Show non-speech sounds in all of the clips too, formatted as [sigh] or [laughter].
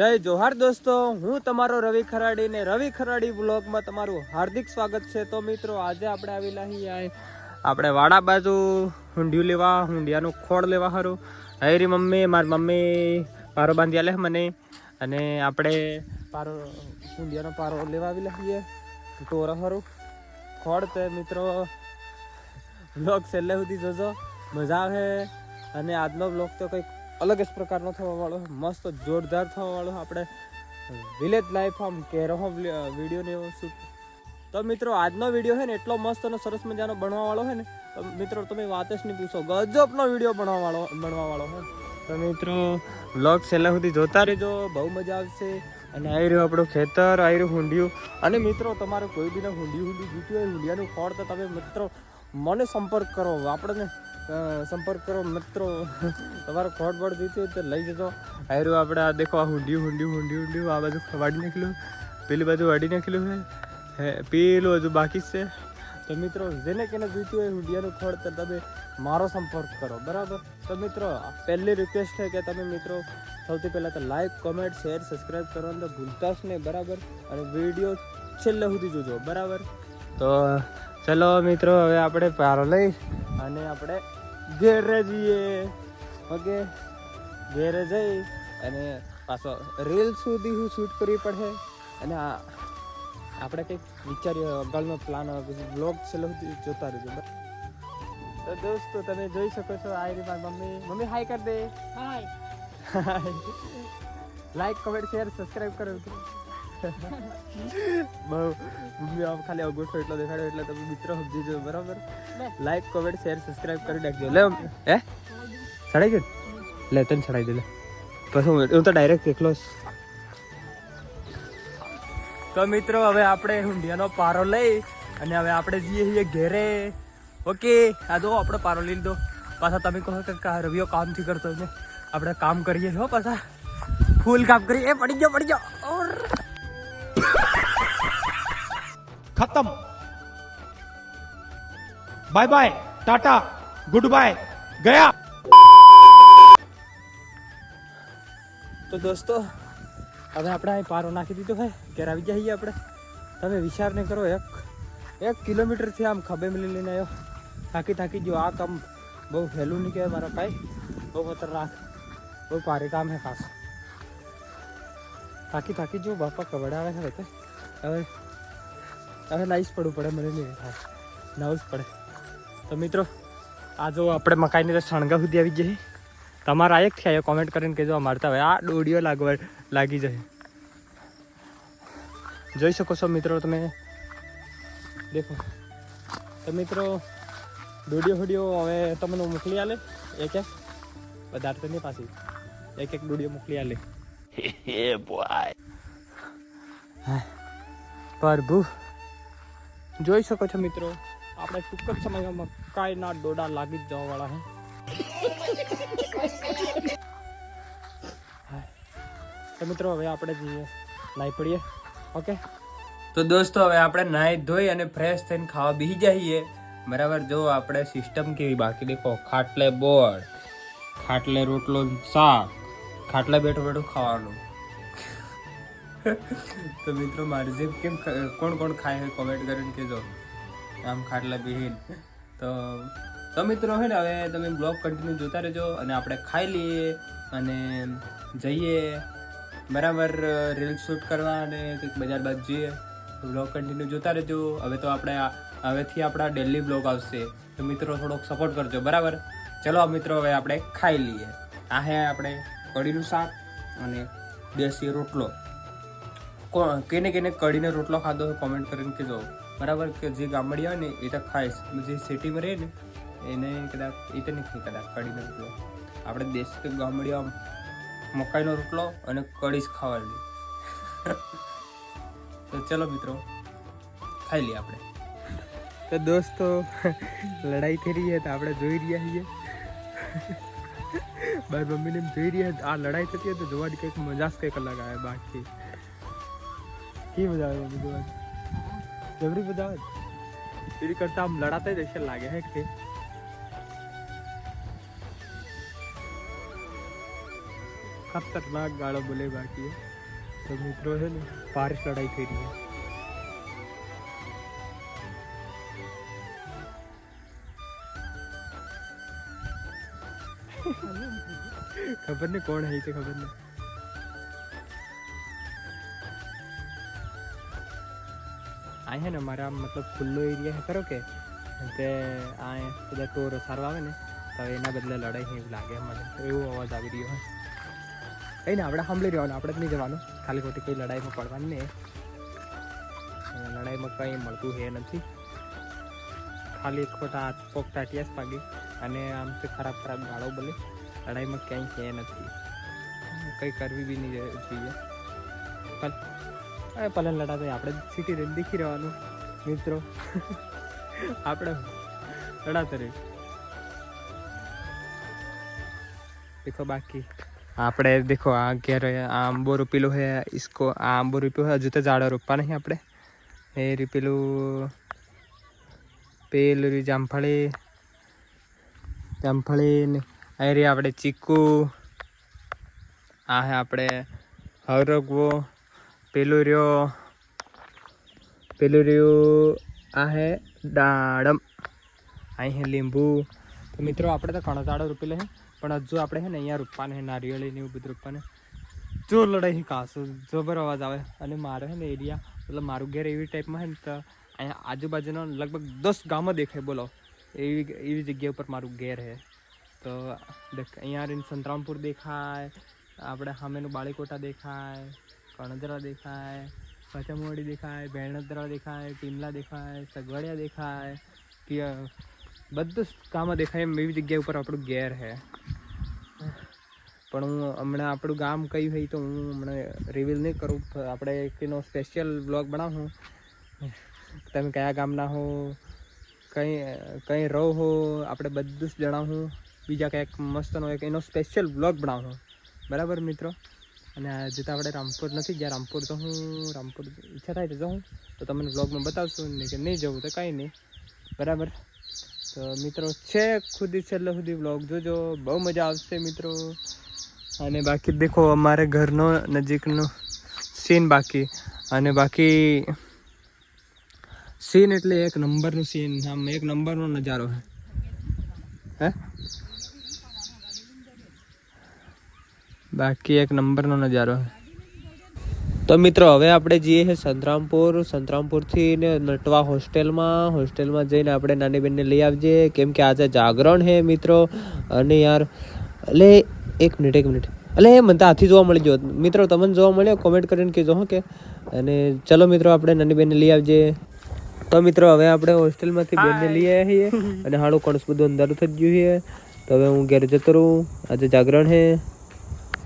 જય જોહાર દોસ્તો, હું તમારો રવિ ખરાડી ને રવિ ખરાડી બ્લોગમાં તમારું હાર્દિક સ્વાગત છે. તો મિત્રો, આજે આપણે આવેલા અહીં આપણે વાડા બાજુ હુંડિયું લેવા હુંડિયાનું ખોળ લેવા હારું. હરી મમ્મી, મારી મમ્મી, પારો બાંધી આલે મને. અને આપણે પારો હુંડિયાનો પારો લેવા આવેલા છીએ ટોરા હારું. ખોળ તે મિત્રો, બ્લોગ છેલ્લે સુધી જોજો. મજા આવે. અને આજનો બ્લોગ તો કંઈક અલગ જ પ્રકારનો થવા વાળો મસ્ત જોરદાર થવા વાળો આપણે વિલેજ લાઈફ આમ કેરો વિડીયોની શૂટ તો મિત્રો, આજનો વીડિયો છે ને એટલો મસ્ત અને સરસ મજાનો બનવા વાળો છે ને, તો મિત્રો, તમે વાત જ નહીં પૂછો. ગજબનો વીડિયો બનવા વાળો બનવા વાળો છે. તો મિત્રો બ્લોગ છેલ્લા સુધી જોતા રહેજો. બહુ મજા આવશે. અને આવી રહ્યું આપણું ખેતર આવી રહ્યું હુંડિયું. અને મિત્રો, તમારે કોઈ બીને હુંડિયું હુંડિયું જીત્યું હોય, હુંડિયાનું ખોળ તો તમે મિત્રો, મને સંપર્ક કરો. આપણને સંપર્ક કરો મિત્રો. તમારો ખોટ બોટ જોઈતી હોય તો લઈ જજો. આવી આપણે આ દેખો, આ હુંડિયું હુંડિયું હુંડિયું હુંડિયું, આ બાજુ વાડી નાખેલું. પેલી બાજુ વાડી નાખેલું હે, પેલું હજુ બાકી છે. તો મિત્રો, જેને કેને જોઈતી હોય હુંડિયાનું ખોળ તો તમે મારો સંપર્ક કરો, બરાબર? તો મિત્રો, પહેલી રિક્વેસ્ટ છે કે તમે મિત્રો, સૌથી પહેલાં તો લાઇક કોમેન્ટ શેર સબસ્ક્રાઈબ કરવાનું તો ભૂલતા જ નહીં, બરાબર? અને વીડિયો છેલ્લે સુધી જોજો, બરાબર? તો ચલો મિત્રો, હવે આપણે પારો લઈ. અને આપણે ઘેરે જઈએ. ઓકે? ઘેરે જઈ અને પાછો રીલ સુધી હું શૂટ કરવી પડે અને આ આપણે કંઈક વિચારીએ અગાઉનો પ્લાન પછી બ્લોગ છેલ્લે સુધી જોતા રહેજો. બરાબર? તો દોસ્તો તમે જોઈ શકો છો આ રીતે મમ્મી મમ્મી હાય કરી દે. Hi like comment share subscribe કરો. બહુ મમ્મી આમ ખાલી અગોઠો એટલો દેખાડ્યો એટલે તમે મિત્રો સમજી બરાબર? લાઈક કોમેન્ટ શેર સબસ્ક્રાઇબ કરી નાખજો. લે. હે? ચડાઈ ગયો લે તને ચડાઈ દે લે. પછી હું તો ડાયરેક્ટ એકલો. તો મિત્રો હવે આપણે હુંડિયાનો પારો લઈ અને હવે આપણે જઈએ છીએ ઘેરે. ઓકે આ જો આપણે પારો લઈ લીધો. પાછા તમે કહો કે રવિયો કામથી કરતો ને. આપણે કામ કરીએ હો પાછા. ફૂલ કામ કરીએ. એ પડી ગયો પડી ગયો. ઓર. ખતમ bye bye tata good bye ગયા તો દોસ્તો હવે આપણે અહીં પારો નાખી દીધો હોય ઘેર આવી જઈએ આપણે તમે વિચાર નહીં કરો એક એક કિલોમીટરથી આમ ખભે મિલી લઈને આવ્યો થાકી થાકી જો આ કામ બહુ વહેલું નહીં કહેવાય મારા ભાઈ બહુ ખતરનાક બહુ ભારે કામ હે ખાસ થાકી થાકી જો બાપા કવડાવે છે હવે હવે હવે પડવું પડે મને નહીં. નાવું જ પડે. તો મિત્રો આ જો આપણે મકાઈની તો શણગા સુધી આવી જઈએ તમારા એક થયા કોમેન્ટ કરીને કહેજો અમારતા હોય. આ દોડીઓ લાગવા લાગી જાય જોઈ શકો છો મિત્રો તમે દેખો. તો મિત્રો દોડીઓ ફોડીઓ હવે તમને મોકલી આલે. એક એક તો નહીં પાછી એક એક દોડીઓ મોકલી આલે. [laughs] હા. પ્રભુ. જોઈ શકો છો મિત્રો, આપણે ટૂંક જ સમયમાં મકાઈના ડોડા લાગી જ જવા વાળા છે તો મિત્રો, હવે આપણે જઈએ, નાહી પડીએ. ઓકે? તો દોસ્તો, હવે આપણે નાહી ધોઈ અને ફ્રેશ થઈને ખાવા બેસી જઈએ. બરાબર, જો આપણે સિસ્ટમ કેવી બાકી દેખો. ખાટલે બોળ, ખાટલે રોટલો શાક, ખાટલે બેઠો બેઠો ખાવાનું. તો મિત્રો, મારી જીભ કેમ કોણ કોણ ખાય છે? કોમેન્ટ કરીને કહેજો. આમ ખાટલા બિહીન. તો તો મિત્રો, હે ને, હવે તમે બ્લોગ કન્ટિન્યુ જોતા રહેજો અને આપણે ખાઈ લઈએ અને જઈએ. બરાબર રીલ શૂટ કરવા અને કંઈક બજાર બાદ જઈએ. બ્લોગ કન્ટિન્યુ જોતા રહેજો. હવે તો આપણે હવેથી આપણા ડેલી બ્લોગ આવશે. તો મિત્રો, થોડોક સપોર્ટ કરજો. બરાબર? ચલો મિત્રો, હવે આપણે ખાઈ લઈએ. આ હે આપણે કઢીનું શાક અને દેશી રોટલો. કેને કેને કઢીને રોટલો ખાધો હોય કોમેન્ટ કરીને કહેજો. બરાબર કે જે ગામડિયા ને એ તો ખાઈશ. જે સિટીમાં રહે ને, એને કદાચ, એ તો ખાઈ કદાચ કઢીનો રોટલો. આપણે દેશ કે ગામડિયા મકાઈનો રોટલો અને કઢી જ ખાવાની. તો ચલો મિત્રો, ખાઈ લઈએ આપણે. તો દોસ્તો, લડાઈ થઈ રહી છે તો આપણે જોઈ રહ્યા છીએ. મારી મમ્મીને જોઈ રહ્યા આ લડાઈ થતી હોય તો જોવાની કંઈક મજા જ કંઈક અલગ આવે બાકી. કેવી બધા આવે મમ્મી જોવાની જબરી બધા આવે એની કરતા આમ લડાતા જ હશે લાગે, હે કે? ખતરનાક ગાળો બોલે બાકી તો મિત્રો છે ને, પારિસ લડાઈ થઈ રહી છે. [laughs] ખબર નહીં કોણ હે તે ખબર નહીં. આ છે ને મારા મતલબ ખુલ્લો એરિયા હે, ખરો કે? તે આ બધા ટોર સારો આવે ને, તો એના બદલે લડાઈ એવું લાગે મને એવો અવાજ આવી રહ્યો હોય કંઈ ને, આપણે સાંભળી રહેવાનું આપણે જ નહીં જવાનું. ખાલી ખોટી કંઈ લડાઈમાં પડવાની ને લડાઈમાં કંઈ મળતું હે નથી. ખાલી ખોટા હાથ પોક ટાટિયા જ પાગી. અને આમ તો ખરાબ ખરાબ ગાળો બોલે. લડાઈમાં ક્યાંય છે નથી. કંઈ કરવી બી નહીં જોઈએ. ચાલ. હવે પલન લડાતા આપણે સિટી રહીને દેખી રહેવાનું, મિત્રો. આપણે લડાતા રહી દેખો બાકી. આપણે દેખો આ ઘેર આ આંબો રૂપેલું હે ઇસકો આ આંબો રૂપ્યો હે. હજુ તો ઝાડા રોપવા નહીં આપણે. એ રૂપેલું પેલું જામફળી જામફળી ને અહીં આપણે ચીકુ. આ હે આપણે હરગવો. પેલું રહ્યો, પેલું રહ્યું આ હે દાડમ. અહીં હે લીંબુ. તો મિત્રો, આપણે તો ઘણો દાડો રોપેલો હે પણ હજુ આપણે હે ને અહીંયા રોપવાને હે, નારિયેળી ને એવું બધું રોપવાને. જોર લડાઈ કાશું જોબર અવાજ આવે. અને મારે હે ને એરિયા, મતલબ મારું ઘેર એવી ટાઈપમાં હે ને તો અહીંયા આજુબાજુના લગભગ દસ ગામો દેખાય, બોલો. એવી એવી જગ્યા ઉપર મારું ઘેર હે. તો અહીંયા રહીને સંતરામપુર દેખાય, આપણે સામેનું બાળીકોટા દેખાય. કણદરા દેખાય પચમવાડી દેખાય, ભેણદરા દેખાય, ટીમલા દેખાય, સગવડિયા દેખાય, કે બધું ગામો દેખાય એમ એવી જગ્યા ઉપર આપણું ઘેર હે. પણ હું હમણાં આપણું ગામ કયું હોય તો હું હમણાં રિવીલ નહીં કરું. પણ આપણે એકનો સ્પેશિયલ બ્લોગ બનાવું. તમે કયા ગામના હો, કંઈ કંઈ રહો હો, આપણે બધું જ જણાવું. બીજા કંઈક મસ્તનો એક એનો સ્પેશિયલ બ્લોગ બનાવું. બરાબર મિત્રો? અને આજે તો આપણે રામપુર નથી ગયા રામપુર તો હું, રામપુર ઈચ્છા થાય તો જાઉં તો તમને બ્લોગમાં બતાવશું નહીં કે નહીં જવું તો કાંઈ નહીં. બરાબર? તો મિત્રો છે ખુદી છેલ્લો સુધી બ્લોગ જોજો, બહુ મજા આવશે મિત્રો. અને બાકી દેખો અમારે ઘરનો નજીકનો સીન બાકી. અને બાકી સીન એટલે એક નંબરનું સીન આમ એક નંબરનો નજારો. હે હે? બાકી એક નંબરનો નજારો તો મિત્રો હવે આપણે જઈએ છે સંતરામપુર. સંતરામપુરથી ને નટવા હોસ્ટેલમાં. હોસ્ટેલમાં જઈને આપણે નાની બેનને લઈ આવજે. કેમ કે આજે જાગરણ છે મિત્રો. અને યાર એટલે એક મિનિટ એક મિનિટ. એટલે મને તો હાથી જોવા મળી ગયો મિત્રો તમને જોવા મળ્યો? કોમેન્ટ કરીને કહેજો હો કે. અને ચલો મિત્રો આપણે નાની બેનને લઈ આવજે. તો મિત્રો હવે આપણે હોસ્ટેલમાંથી બેનને લઈ આવ્યા છીએ. અને હાડું કણસ બધું અંધારું થઈ ગયું છે. તો હવે હું ઘેર જતો રહું. આજે જાગરણ હે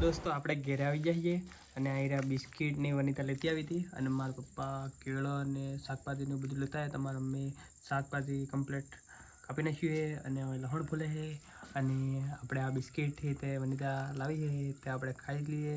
દોસ્તો, આપણે ઘેરે આવી જઈએ અને આ બિસ્કિટ ને વનિતા લેતી આવી હતી અને મારા પપ્પા કેળો અને શાકભાજીનું બધું લેતા હતા. મારા મમ્મી શાકભાજી કમ્પ્લેટ કાપી નાખ્યું છે અને હવે લહણ ફૂલે છે અને આપણે આ બિસ્કિટથી તે વનિતા લાવી છે તે આપણે ખાઈ લઈએ.